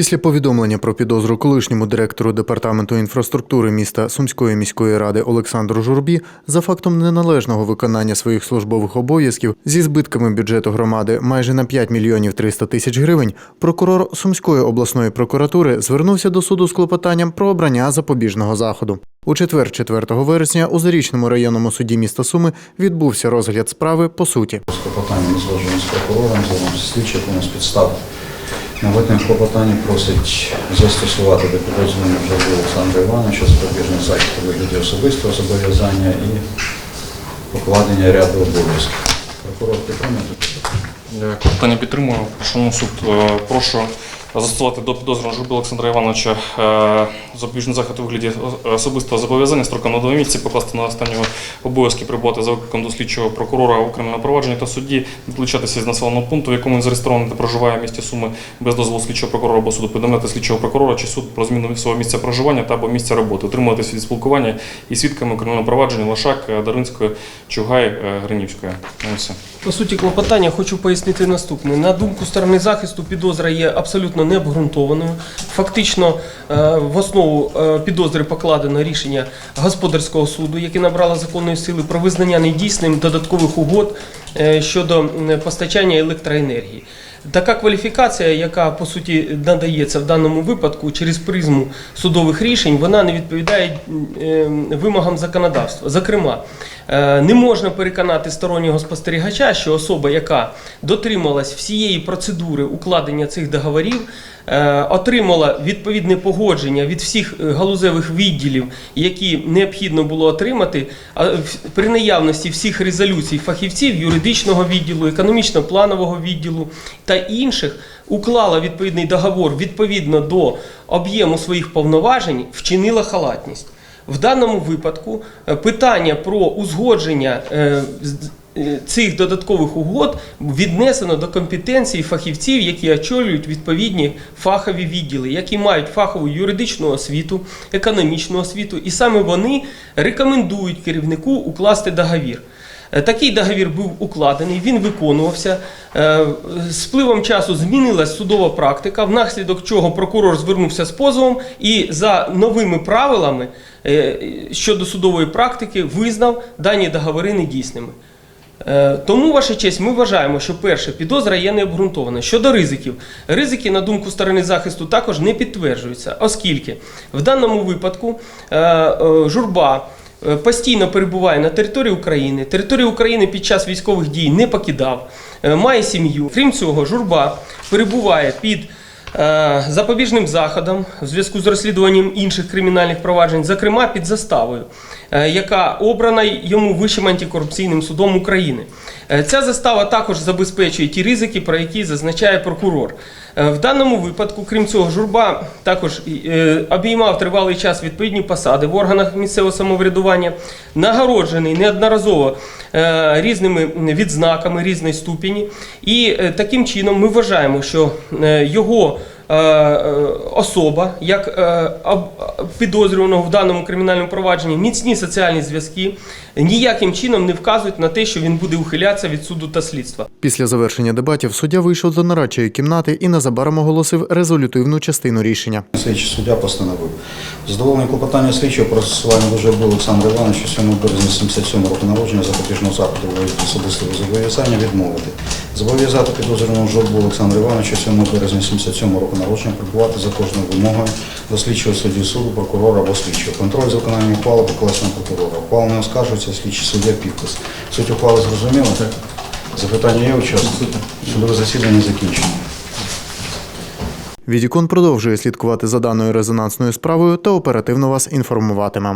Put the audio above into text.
Після повідомлення про підозру колишньому директору департаменту інфраструктури міста Сумської міської ради Олександру Журбі за фактом неналежного виконання своїх службових обов'язків зі збитками бюджету громади майже на 5 мільйонів 300 тисяч гривень, прокурор Сумської обласної прокуратури звернувся до суду з клопотанням про обрання запобіжного заходу. У четвер, 4 вересня, у Зарічному районному суді міста Суми відбувся розгляд справи по суті. З клопотанням зложено з прокурором, звернувся слідчий, якому з підстав наведених клопотання просить застосувати до підозрюваного вже Олександра Івановича запобіжний захід у вигляді особистого зобов'язання і покладення ряду обов'язків. Прокурор підтримує Клопотання підтримую. Прошу суд, е, прошу застосувати до підозрюваного Журби Олександра Івановича е, запобіжний захід у вигляді особистого зобов'язання строком на два місяці покласти на останнього обов'язки прибувати за викликом до слідчого прокурора у провадженні та судді, відлучатися з населеного пункту, в якому він зареєстрований та проживає в місті Суми без дозволу слідчого прокурора або суду, повідомляти слідчого прокурора чи суд про зміну свого місця проживання та або місця роботи, утримуватися від спілкування із свідками у провадженні Лошак, Даринської, Чугай, е, Гринівської. Ну, все. По суті клопотання хочу пояснити наступне. На думку сторони захисту, підозра є абсолютно необґрунтованою. Фактично, е, в основу е, підозри покладено рішення господарського суду, яке набрало законної сили про визнання недійсним додаткових угод е, щодо постачання електроенергії. Така кваліфікація, яка по суті надається в даному випадку через призму судових рішень, вона не відповідає е, вимогам законодавства. Зокрема, е, не можна переконати стороннього спостерігача, що особа, яка дотрималась всієї процедури укладення цих договорів, отримала відповідне погодження від всіх е, галузевих відділів, які необхідно було отримати, при наявності всіх резолюцій фахівців юридичного відділу, економічно-планового відділу та інших, уклала відповідний договор відповідно до об'єму своїх повноважень, вчинила халатність. В даному випадку е, питання про узгодження е, е, цих додаткових угод віднесено до компетенції фахівців, які очолюють відповідні фахові відділи, які мають фахову юридичну освіту, економічну освіту, і саме вони рекомендують керівнику укласти договір. Е, Такий договір був укладений, він виконувався. Е, З пливом часу змінилась судова практика, внаслідок чого прокурор звернувся з позовом і за новими правилами е, щодо судової практики визнав дані договори недійсними. Е, Тому, ваша честь, ми вважаємо, що перше, підозра є необґрунтована. Щодо ризиків, ризики, на думку сторони захисту, також не підтверджуються, оскільки в даному випадку е, е, журба постійно перебуває на території України. Територію України під час військових дій не покидав, має сім'ю. Крім цього, журба перебуває під запобіжним заходом в зв'язку з розслідуванням інших кримінальних проваджень, зокрема під заставою, е, яка обрана йому Вищим антикорупційним судом України. Е, Ця застава також забезпечує ті ризики, про які зазначає прокурор. Е, В даному випадку, крім цього, журба також е, обіймав тривалий час відповідні посади в органах місцевого самоврядування, нагороджений неодноразово е, різними відзнаками різної ступені. І таким чином ми вважаємо, що його особа, як е, підозрюваного в даному кримінальному провадженні, міцні соціальні зв'язки ніяким чином не вказують на те, що він буде ухилятися від суду та слідства. Після завершення дебатів суддя вийшов до нарадчої кімнати і незабаром оголосив резолютивну частину рішення. Слідчий суддя постановив. Задоволення клопотання слідчого про застосування Божебу Олександра Івановича 7 березня 77 року народження запобіжного заходу особистого зобов'язання відмовити. Зобов'язати підозрюваного Жорбу Олександра Івановича 7 березня 77 року народження прибувати за кожною вимогою до слідчого судді суду, прокурора або слідчого. Контроль за виконанням ухвали покласти на прокурора. Ухвала не оскаржується, слідчий суддя підпис. Суть ухвали зрозуміла? Так. Запитання є учасників? Судове засідання закінчено. Відікон продовжує слідкувати за даною резонансною справою та оперативно вас інформуватимемо.